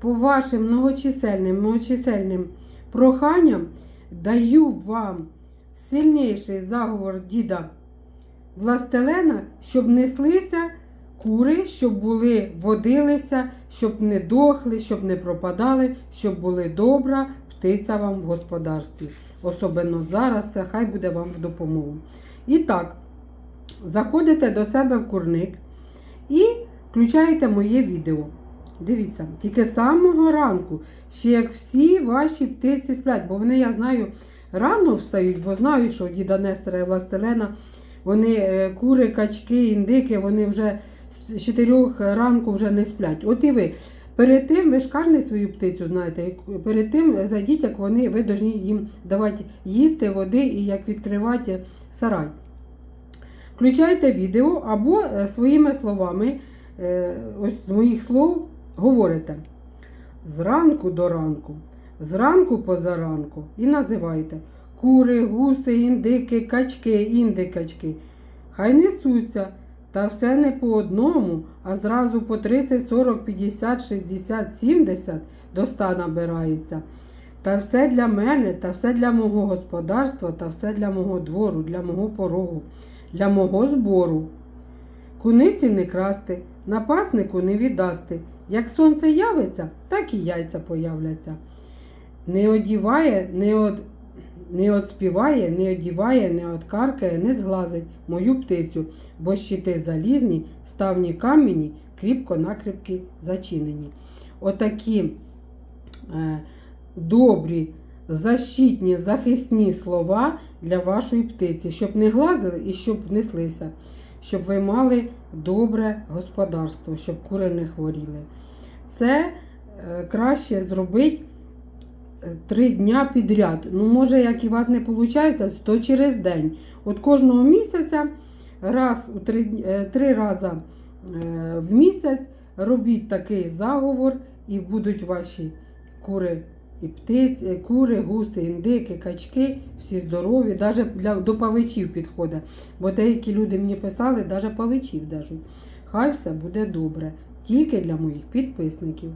по вашим многочисельним, многочисельним проханням даю вам сильніший заговор діда Властелена, щоб неслися кури, щоб були, водилися, щоб не дохли, щоб не пропадали, щоб були добра птиця вам в господарстві. Особливо зараз це хай буде вам в допомогу. І так, заходите до себе в курник і включаєте моє відео. Дивіться, тільки самого ранку, ще як всі ваші птиці сплять, бо вони, я знаю, рано встають, бо знаю, що діда Нестера і Властелена, вони е, кури, качки, індики, вони вже з 4 ранку вже не сплять. От і ви. Перед тим, ви ж кожен свою птицю знаєте, перед тим зайдіть, як вони, ви повинні їм давати їсти, води і як відкривати сарай. Включайте відео або е, своїми словами, е, ось з моїх слов, говорите зранку до ранку, зранку позаранку і називайте кури, гуси, індики, качки, індикачки. Хай несуться, та все не по одному, а зразу по 30, 40, 50, 60, 70 до ста набирається. Та все для мене, та все для мого господарства, та все для мого двору, для мого порогу, для мого збору. Куниці не красти, напаснику не віддасти. Як сонце явиться, так і яйця появляться. Не одіває, не од... не одспіває, не одіває, не откаркає, не зглазить мою птицю, бо щити залізні, ставні камені, кріпко накріпки зачинені. Отакі е, добрі, защитні, захисні слова для вашої птиці, щоб не глазили і щоб неслися, щоб ви мали добре господарство, щоб кури не хворіли. Це е, краще зробити е, три дня підряд. Ну, може, як і у вас не виходить, то через день. От кожного місяця, раз у три, е, три рази в місяць робіть такий заговор, і будуть ваші кури і птиці, кури, гуси, індики, качки, всі здорові, навіть для, до павичів підходить. Бо деякі люди мені писали, навіть павичів держуть. Хай все буде добре, тільки для моїх підписників.